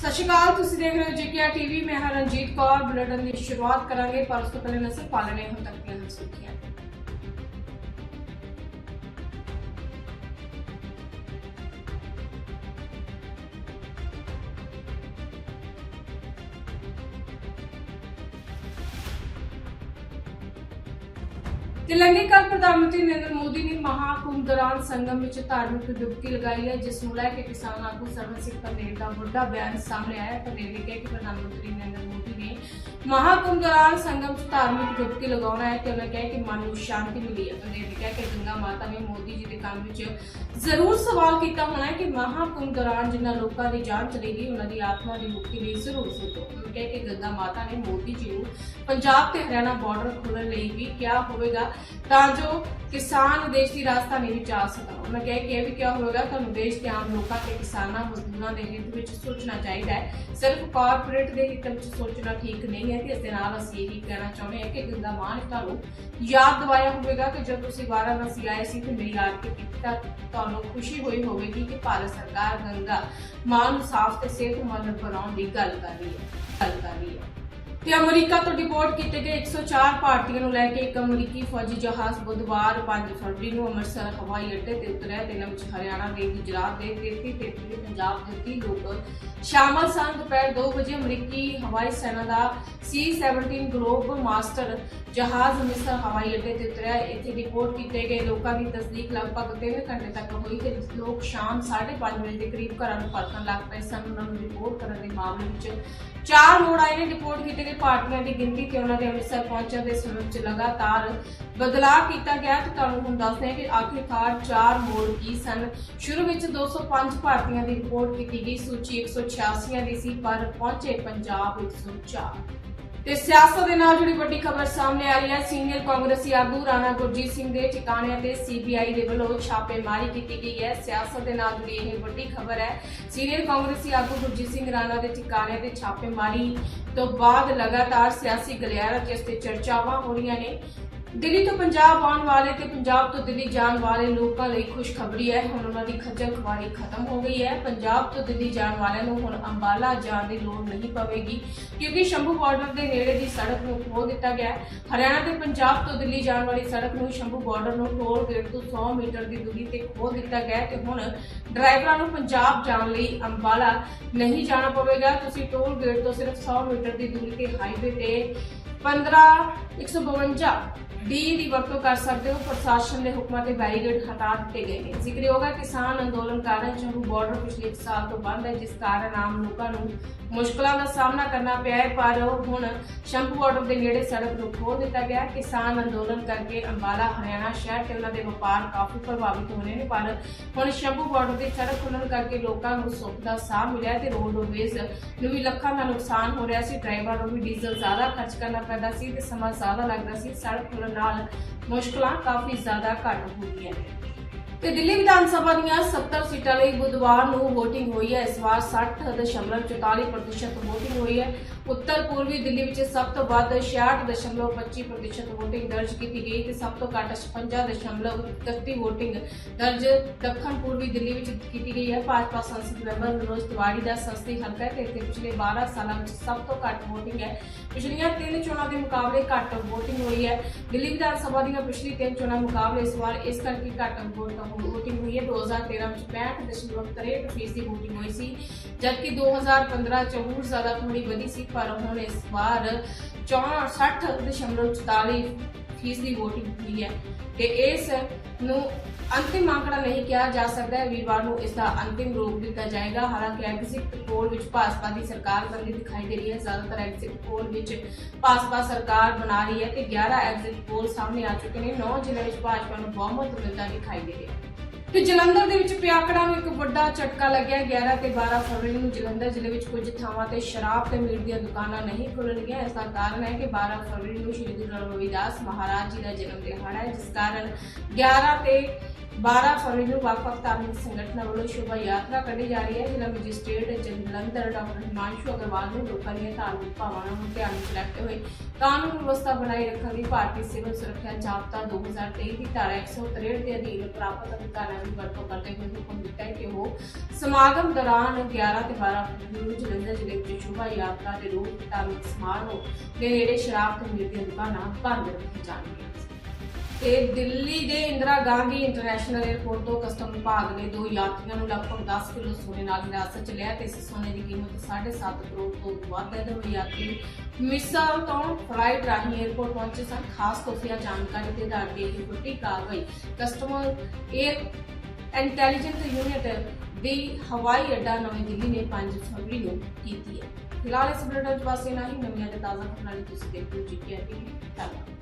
ਸਤਿ ਸ਼੍ਰੀ ਅਕਾਲ, ਤੁਸੀਂ ਦੇਖ ਰਹੇ ਹੋ ਜੀਕੇਆ ਟੀਵੀ। ਮੈਂ ਹਾਂ ਰਣਜੀਤ ਕੌਰ, ਬੁਲੇਟਿਨ ਦੀ ਸ਼ੁਰੂਆਤ ਕਰਾਂਗੇ, ਪਰ ਉਸ ਤੋਂ ਪਹਿਲੇ ਨਸਲ ਪਾਲਣੇ ਹੁਣ ਤੱਕ ਦੀਆਂ ਸੁਰਖੀਆਂ। ਤਿਲੰਗੇ ਕੱਲ ਪ੍ਰਧਾਨ ਮੰਤਰੀ ਨਰਿੰਦਰ ਮੋਦੀ ਨੇ ਮਹਾਕੁੰਭ ਦੌਰਾਨ ਸੰਗਮ ਵਿੱਚ ਧਾਰਮਿਕ ਡੁਬਕੀ ਲਗਾਈ ਹੈ, ਜਿਸ ਨੂੰ ਲੈ ਕੇ ਕਿਸਾਨ ਆਗੂ ਸਰਵਨ ਸਿੰਘ ਪੰਡੇਰ ਦਾ ਵੱਡਾ ਬਿਆਨ ਸਾਹਮਣੇ ਆਇਆ ਹੈ। ਨੇ ਕਿਹਾ ਕਿ ਪ੍ਰਧਾਨ ਮੰਤਰੀ ਨਰਿੰਦਰ ਮੋਦੀ ਨੇ ਮਹਾਕੁੰਭ ਦੌਰਾਨ ਸੰਗਮ 'ਚ ਧਾਰਮਿਕ ਡੁਬਕੀ ਲਗਾਉਣਾ ਹੈ ਤੇ ਉਹਨਾਂ ਕਿਹਾ ਕਿ ਮਨ ਨੂੰ ਸ਼ਾਂਤੀ ਮਿਲੀ ਹੈ। ਪੰਡੇਰ ਨੇ ਕਿਹਾ ਕਿ ਗੰਗਾ ਮਾਤਾ ਨੇ ਮੋਦੀ ਜੀ ਦੇ ਕੰਮ ਵਿੱਚ ਜ਼ਰੂਰ ਸਵਾਲ ਕੀਤਾ ਹੋਣਾ ਹੈ ਕਿ ਮਹਾਕੁੰਭ ਦੌਰਾਨ ਜਿਨ੍ਹਾਂ ਲੋਕਾਂ ਦੀ ਜਾਨ ਚਲੀ ਗਈ ਉਹਨਾਂ ਦੀ ਆਤਮਾ ਦੀ ਮੁਕਤੀ ਲਈ ਜ਼ਰੂਰ ਸੋਚੋ। ਉਹਨਾਂ ਕਿਹਾ ਕਿ ਗੰਗਾ ਮਾਤਾ ਨੇ ਮੋਦੀ ਜੀ ਨੂੰ ਪੰਜਾਬ ਤੇ ਹਰਿਆਣਾ ਬਾਰਡਰ ਖੋਲਣ ਲਈ ਵੀ ਕਿਹਾ ਹੋਵੇਗਾ ਤਾਂ ਜੋ ਕਿਸਾਨ ਦੇਸ਼ ਦੀ ਰਾਜਧਾਨੀ ਵਿੱਚ ਆ ਸਕਣ। ਉਹਨਾਂ ਕਿਹਾ ਕਿ ਇਹ ਵੀ ਕਿਹਾ ਹੋਵੇਗਾ, ਤੁਹਾਨੂੰ ਦੇਸ਼ ਦੇ ਆਮ ਲੋਕਾਂ ਤੇ ਕਿਸਾਨਾਂ ਮਜ਼ਦੂਰਾਂ ਦੇ ਹਿੱਤ ਵਿੱਚ ਸੋਚਣਾ ਚਾਹੀਦਾ ਹੈ। ਸਿਰਫ ਕਾਰਪੋਰੇਟ ਦੇ ਹਿੱਤ ਵਿੱਚ ਸੋਚਣਾ ਠੀਕ ਨਹੀਂ ਹੈ ਤੇ ਇਸ ਦੇ ਨਾਲ ਅਸੀਂ ਇਹ ਕਹਿਣਾ ਚਾਹੁੰਦੇ ਹਾਂ ਕਿ ਗੰਗਾ ਮਾਂ ਨੇ ਤੁਹਾਨੂੰ ਯਾਦ ਦਿਵਾਇਆ ਹੋਵੇਗਾ ਕਿ ਜਦ ਤੁਸੀਂ ਵਾਰਾਣਸੀ ਆਏ ਸੀ ਤੇ ਮੇਰੀ ਆਰਤੀ ਕੀਤੀ ਤੁਹਾਨੂੰ ਖੁਸ਼ੀ ਹੋਈ ਹੋਵੇਗੀ ਕਿ ਭਾਰਤ ਸਰਕਾਰ ਗੰਗਾ ਮਾਂ ਨੂੰ ਸਾਫ਼ ਤੇ ਸਿਹਤਮੰਦ ਬਣਾਉਣ ਦੀ ਗੱਲ ਕਰ ਰਹੀ ਹੈ। ਗੱਲ ਕਰ ਰਹੀ ਹੈ। ਤੇ ਅਮਰੀਕਾ ਤੋਂ ਡਿਪੋਰਟ ਕੀਤੇ ਗਏ 104 ਭਾਰਤੀਆਂ ਨੂੰ ਲੈ ਕੇ ਇੱਕ ਅਮਰੀਕੀ ਫੌਜੀ ਜਹਾਜ਼ ਬੁੱਧਵਾਰ 5 ਫਰਵਰੀ ਨੂੰ ਅੰਮ੍ਰਿਤਸਰ, ਹਵਾਈ ਅੱਡੇ ਤੇ ਉਤਰਿਆ ਤੇ ਇਹਨਾਂ ਹਰਿਆਣਾ ਦੇ, ਗੁਜਰਾਤ ਦੇ 33 33 ਪੰਜਾਬ ਦੇ 30 ਲੋਕ ਸ਼ਾਮਲ ਸਨ। ਦੁਪਹਿਰ 2 ਵਜੇ ਅਮਰੀਕੀ ਹਵਾਈ ਸੈਨਾ ਦਾ C-17 ਗਲੋਬ ਮਾਸਟਰ ਜਹਾਜ਼ ਅੰਮ੍ਰਿਤਸਰ, ਹਵਾਈ ਅੱਡੇ ਤੇ ਉਤਰਿਆ। ਇੱਥੇ ਰਿਪੋਰਟ ਕੀਤੇ ਗਏ ਲੋਕਾਂ ਦੀ ਤਸਦੀਕ ਲਗਭਗ 3 ਘੰਟੇ ਤੱਕ ਹੋਈ ਤੇ ਲੋਕ ਸ਼ਾਮ 5:30 ਵਜੇ ਦੇ ਕਰੀਬ ਘਰਾਂ ਨੂੰ ਪਰਤਣ ਲੱਗ ਪਏ ਸਨ। ਉਹਨਾਂ ਨੂੰ ਰਿਪੋਰਟ ਕਰਨ ਦੇ ਮਾਮਲੇ ਵਿੱਚ ਚਾਰ ਮੋੜ ਆਏ ਨੇ ਰਿਪੋਰਟ ਕੀਤੇ ਗਏ ਭਾਰਤੀਆਂ ਦੀ ਗਿਣਤੀ ਤੇ ਉਹਨਾਂ ਦੇ ਅੰਮ੍ਰਿਤਸਰ ਪਹੁੰਚਣ ਦੇ ਸਮੇਂ ਵਿੱਚ ਲਗਾਤਾਰ ਬਦਲਾਅ ਕੀਤਾ ਗਿਆ ਤੇ ਤੁਹਾਨੂੰ ਹੁਣ ਦੱਸਦੇ ਹਾਂ ਕਿ ਆਖਿਰਕਾਰ ਚਾਰ ਮੋੜ ਕੀ ਸਨ। ਸ਼ੁਰੂ ਵਿੱਚ 205 ਭਾਰਤੀਆਂ ਦੀ ਰਿਪੋਰਟ ਕੀਤੀ ਗਈ, ਸੂਚੀ 186 ਦੀ ਸੀ, ਪਰ ਪਹੁੰਚੇ ਪੰਜਾਬ 104 ਤੇ ਸਿਆਸਤ ਦੇ ਨਾਲ ਜੁੜੀ ਵੱਡੀ ਖਬਰ ਸਾਹਮਣੇ ਆ ਰਹੀ ਹੈ। ਸੀਨੀਅਰ ਕਾਂਗਰਸੀ ਆਗੂ ਰਾਣਾ ਗੁਰਜੀਤ ਸਿੰਘ ਦੇ ਠਿਕਾਣਿਆਂ ਤੇ ਸੀਬੀਆਈ ਦੇ ਵੱਲੋਂ ਛਾਪੇਮਾਰੀ ਕੀਤੀ ਗਈ ਹੈ। ਸਿਆਸਤ ਦੇ ਨਾਲ ਜੁੜੀ ਇਹ ਵੱਡੀ ਖਬਰ ਹੈ। ਸੀਨੀਅਰ ਕਾਂਗਰਸੀ ਆਗੂ ਗੁਰਜੀਤ ਸਿੰਘ ਰਾਣਾ ਦੇ ਠਿਕਾਣਿਆਂ ਤੇ ਛਾਪੇਮਾਰੀ ਤੋਂ ਬਾਅਦ ਲਗਾਤਾਰ ਸਿਆਸੀ ਗਲਿਆਰਾ ਜਿਸ ਤੇ ਚਰਚਾਵਾਂ ਹੋ ਰਹੀਆਂ ਨੇ। ਦਿੱਲੀ ਤੋਂ ਪੰਜਾਬ ਆਉਣ ਵਾਲੇ ਤੇ ਪੰਜਾਬ ਤੋਂ ਦਿੱਲੀ ਜਾਣ ਵਾਲੇ ਲੋਕਾਂ ਲਈ ਖੁਸ਼ਖਬਰੀ ਹੈ। ਹੁਣ ਉਹਨਾਂ ਦੀ ਖੱਜਲ ਖੁਆਰੀ ਖਤਮ ਹੋ ਗਈ ਹੈ। ਪੰਜਾਬ ਤੋਂ ਦਿੱਲੀ ਜਾਣ ਵਾਲਿਆਂ ਨੂੰ ਹੁਣ ਅੰਬਾਲਾ ਜਾਣ ਦੀ ਲੋੜ ਨਹੀਂ ਪਵੇਗੀ, ਕਿਉਂਕਿ ਸ਼ੰਭੂ ਬਾਰਡਰ ਦੇ ਨੇੜੇ ਦੀ ਸੜਕ ਨੂੰ ਖੋਲ ਦਿੱਤਾ ਗਿਆ ਹੈ। ਹਰਿਆਣਾ ਤੇ ਪੰਜਾਬ ਤੋਂ ਦਿੱਲੀ ਜਾਣ ਵਾਲੀ ਸੜਕ ਨੂੰ ਸ਼ੰਭੂ ਬਾਰਡਰ ਨੂੰ ਟੋਲ ਗੇਟ ਤੋਂ 100 ਮੀਟਰ ਦੀ ਦੂਰੀ ਤੇ ਖੋਲ ਦਿੱਤਾ ਗਿਆ ਹੈ ਤੇ ਹੁਣ ਡਰਾਈਵਰਾਂ ਨੂੰ ਪੰਜਾਬ ਜਾਣ ਲਈ ਅੰਬਾਲਾ ਨਹੀਂ ਜਾਣਾ ਪਵੇਗਾ। ਤੁਸੀਂ ਟੋਲ ਗੇਟ ਤੋਂ ਸਿਰਫ 100 ਮੀਟਰ ਦੀ ਦੂਰੀ ਤੇ ਹਾਈਵੇ ਤੇ 15 152 ਡੀ ਦੀ ਵਰਤੋਂ ਕਰ ਸਕਦੇ ਹੋ, ਪ੍ਰਸ਼ਾਸਨ ਦੇ ਹੁਕਮਾਂ ਤੇ ਬੈਰੀਗੇਡ ਹਟਾ ਦਿੱਤੇ ਗਏ ਨੇ। ਜ਼ਿਕਰਯੋਗ ਹੈ ਕਿਸਾਨ ਅੰਦੋਲਨ ਕਾਰਨ ਸ਼ੰਭੂ ਬਾਰਡਰ ਪਿਛਲੇ 1 ਸਾਲ ਤੋਂ ਬੰਦ ਹੈ, ਜਿਸ ਕਾਰਨ ਆਮ ਲੋਕਾਂ ਨੂੰ ਮੁਸ਼ਕਲਾਂ ਦਾ ਸਾਹਮਣਾ ਕਰਨਾ ਪਿਆ ਹੈ, ਪਰ ਹੁਣ ਸ਼ੰਭੂ ਬਾਰਡਰ ਦੇ ਨੇੜੇ ਸੜਕ ਨੂੰ ਖੋਲ ਦਿੱਤਾ ਗਿਆ ਕਿਸਾਨ ਅੰਦੋਲਨ ਕਰਕੇ ਅੰਬਾਲਾ, ਹਰਿਆਣਾ ਸ਼ਹਿਰ ਤੇ ਉਹਨਾਂ ਦੇ ਵਪਾਰ ਕਾਫੀ ਪ੍ਰਭਾਵਿਤ ਹੋ ਰਹੇ ਨੇ, ਪਰ ਹੁਣ ਸ਼ੰਭੂ ਬਾਰਡਰ ਦੀ ਸੜਕ ਖੁੱਲਣ ਕਰਕੇ ਲੋਕਾਂ ਨੂੰ ਸੁੱਖ ਦਾ ਸਾਹ ਮਿਲਿਆ ਤੇ ਰੋਡਵੇਜ਼ ਨੂੰ ਵੀ ਲੱਖਾਂ ਦਾ ਨੁਕਸਾਨ ਹੋ ਰਿਹਾ ਸੀ। ਡਰਾਈਵਰ ਨੂੰ ਵੀ ਡੀਜ਼ਲ ਜ਼ਿਆਦਾ ਖਰਚ ਕਰਨਾ ਪੈਂਦਾ ਸੀ ਤੇ ਸਮਾਂ ਜ਼ਿਆਦਾ ਲੱਗਦਾ ਸੀ। ਸੜਕ ਖੁੱਲਣ ਨਾਲ ਮੁਸ਼ਕਲਾਂ ਕਾਫੀ ਜ਼ਿਆਦਾ ਘੱਟ ਹੋ ਤੇ ਦਿੱਲੀ ਵਿਧਾਨ ਸਭਾ ਦੀਆਂ 70 ਸੀਟਾਂ ਲਈ ਬੁੱਧਵਾਰ ਨੂੰ VOTING ਹੋਈ ਹੈ। ਇਸ ਵਾਰ 60.44% VOTING ਹੋਈ ਹੈ। ਉੱਤਰ ਪੂਰਬੀ ਦਿੱਲੀ ਵਿੱਚ ਸਭ ਤੋਂ ਵੱਧ 66.25% VOTING ਦਰਜ ਕੀਤੀ ਗਈ ਤੇ ਸਭ ਤੋਂ ਘੱਟ 56.31 VOTING ਦਰਜ ਦੱਖਣ ਪੂਰਬੀ ਦਿੱਲੀ ਵਿੱਚ ਕੀਤੀ ਗਈ ਹੈ। ਭਾਜਪਾ ਸੰਸਦ ਮੈਂਬਰ ਮਨੋਜ ਤਿਵਾੜੀ ਦਾ ਸੰਸਦੀ ਹਲਕਾ ਹੈ ਤੇ ਇੱਥੇ ਪਿਛਲੇ 12 ਸਾਲਾਂ ਵਿੱਚ ਸਭ ਤੋਂ ਘੱਟ VOTING ਹੈ। ਪਿਛਲੀਆਂ ਤਿੰਨ ਚੋਣਾਂ ਦੇ ਮੁਕਾਬਲੇ ਘੱਟ VOTING ਹੋਈ ਹੈ। ਦਿੱਲੀ ਵਿਧਾਨ ਸਭਾ ਦੀਆਂ ਪਿਛਲੀ ਤਿੰਨ ਚੋਣਾਂ ਮੁਕਾਬਲੇ ਇਸ ਵਾਰ ਇਸ ਕਰਕੇ ਘੱਟ VOTING ਹੋਈ ਹੈ। 2013 ਵਿੱਚ 65.63% ਦੀ VOTING ਹੋਈ ਸੀ, ਜਦਕਿ 2015 ਚ ਹੋਰ ਜ਼ਿਆਦਾ ਥੋੜੀ ਵਧੀ ਸੀ। ਪਰ ਹੁਣ ਇਸ ਵਾਰ 64.44 ਫੀਸਦੀ VOTING ਹੋਈ ਹੈ ਤੇ ਇਸ ਨੂੰ ਅੰਤਿਮ ਆંકੜਾ ਨਹੀਂ ਕਿਹਾ ਜਾ ਸਕਦਾ ਹੈ। ਵੀਰਵਾਰ ਨੂੰ ਇਸ ਦਾ ਅੰਤਿਮ ਰੂਪ ਦਿੱਤਾ ਜਾਏਗਾ। ਹਾਲਾਂਕਿ ਐਗਜ਼ਿਟ ਪੋਲ ਵਿੱਚ ਭਾਜਪਾ ਦੀ ਸਰਕਾਰ ਬਣਦੀ ਦਿਖਾਈ ਦੇ ਰਹੀ ਹੈ। ਜ਼ਿਆਦਾਤਰ ਐਗਜ਼ਿਟ ਪੋਲ ਵਿੱਚ ਭਾਜਪਾ ਸਰਕਾਰ ਬਣਾ ਰਹੀ ਹੈ ਤੇ 11 ਐਗਜ਼ਿਟ ਪੋਲ ਸਾਹਮਣੇ ਆ ਚੁੱਕੇ ਨੇ। 9 ਜ਼ਿਲ੍ਹਿਆਂ ਵਿੱਚ ਭਾਜਪਾ ਨੂੰ ਬਹੁਮਤ ਮਿਲਦਾ ਦਿਖਾਈ ਦੇ ਰਿਹਾ ਹੈ। ਤੇ ਜਲੰਧਰ ਦੇ ਵਿੱਚ ਪਿਆਕੜਾ ਨੂੰ ਇੱਕ ਵੱਡਾ ਝਟਕਾ ਲੱਗਿਆ। 11 ਤੇ 12 ਫਰਵਰੀ ਨੂੰ ਜਲੰਧਰ ਜ਼ਿਲ੍ਹੇ ਵਿੱਚ ਕੁਝ ਥਾਵਾਂ ਤੇ ਸ਼ਰਾਬ ਤੇ ਮੀਟ ਦੀਆਂ ਦੁਕਾਨਾਂ ਨਹੀਂ ਖੁੱਲਣਗੀਆਂ। ਇਸ ਦਾ ਕਾਰਨ ਹੈ ਕਿ 12 ਫਰਵਰੀ ਨੂੰ ਸ਼੍ਰੀ ਗੁਰੂ ਰਵਿਦਾਸ ਮਹਾਰਾਜ ਜੀ ਦਾ ਜਨਮ ਦਿਹਾੜਾ ਹੈ, ਜਿਸ ਕਾਰਨ 11 ਤੇ 12 ਫਰਵਰੀ ਨੂੰ ਵੱਖ-ਵੱਖ ਧਾਰਮਿਕ ਸੰਗਠਨਾਂ ਵੱਲੋਂ ਸ਼ੋਭਾ ਯਾਤਰਾ ਕੱਢੀ ਜਾ ਰਹੀ ਹੈ ਜ਼ਿਲ੍ਹਾ ਮੈਜਿਸਟ੍ਰੇਟ ਜਲੰਧਰ ਡਾਕਟਰ ਹਿਮਾਂਸ਼ੂ ਅਗਰਵਾਲ ਨੇ ਲੋਕਾਂ ਦੀਆਂ ਧਾਰਮਿਕ ਭਾਵਨਾਵਾਂ ਨੂੰ ਧਿਆਨ ਵਿੱਚ ਰੱਖਦੇ ਹੋਏ ਕਾਨੂੰਨ ਵਿਵਸਥਾ ਬਣਾਈ ਰੱਖਣ ਲਈ ਭਾਰਤੀ ਸਿਵਲ ਸੁਰੱਖਿਆ ਜ਼ਾਬਤਾ 2023 ਦੀ ਧਾਰਾ 163 ਦੇ ਅਧੀਨ ਪ੍ਰਾਪਤ ਅਧਿਕਾਰਾਂ ਦੀ ਵਰਤੋਂ ਕਰਦੇ ਹੋਏ ਹੁਕਮ ਦਿੱਤਾ ਹੈ ਕਿ ਉਹ ਸਮਾਗਮ ਦੌਰਾਨ 11 ਤੇ 12 ਫਰਵਰੀ ਨੂੰ ਜਲੰਧਰ ਜ਼ਿਲ੍ਹੇ ਵਿੱਚ ਸ਼ੋਭਾ ਯਾਤਰਾ ਦੇ ਰੂਪ ਧਾਰਮਿਕ ਸਮਾਰੋਹ ਦੇ ਨੇੜੇ ਸ਼ਰਾਬ ਤੇ ਮੀਟ ਦੀਆਂ ਦੁਕਾਨਾਂ ਬੰਦ ਰੱਖੀਆਂ ਜਾਣਗੀਆਂ ਤੇ ਦਿੱਲੀ ਦੇ Indira Gandhi international airport custom custom ਵਿਭਾਗ ਨੇ ਦੋ ਯਾਤਰੀਆਂ ਨੂੰ ਲਗਭਗ 10 ਕਿਲੋ ਸੋਨੇ ਨਾਲ ਹਿਰਾਸਤ 'ਚ ਲਿਆ ਤੇ ਇਸ ਸੋਨੇ ਦੀ ਕੀਮਤ 7.5 ਕਰੋੜ ਤੋਂ ਵੱਧ ਹੈ। ਦੋ ਯਾਤਰੀ ਮਿਸਾਲ ਤੋਂ ਫਲਾਈਟ ਰਾਹੀਂ 에ਅਰਪੋਰਟ ਪਹੁੰਚੇ ਸਨ। ਖਾਸ ਖੁਫੀਆ ਜਾਣਕਾਰੀ ਦੇ ਆਧਾਰ ਤੇ ਇਹ ਵੱਡੀ ਕਾਰਵਾਈ ਕਸਟਮਰ 에ਅਰ ਇੰਟੈਲੀਜੈਂਟ ਯੂਨਿਟ ਦੀ ਹਵਾਈ ਅੱਡਾ ਨਵੀਂ ਦਿੱਲੀ ਨੇ 5 ਫਰਵਰੀ ਨੂੰ ਕੀਤੀ ਹੈ। ਫਿਲਹਾਲ ਇਸ ਬੁਲੇਟਿਨ ਵਿੱਚ ਨਾਲ ਹੀ। ਨਵੀਆਂ ਤੇ ਤਾਜ਼ਾ ਖਬਰਾਂ ਲਈ ਤੁਸੀਂ ਦੇਖੋ ਜੀ ਕੇ ਧੰਨਵਾਦ।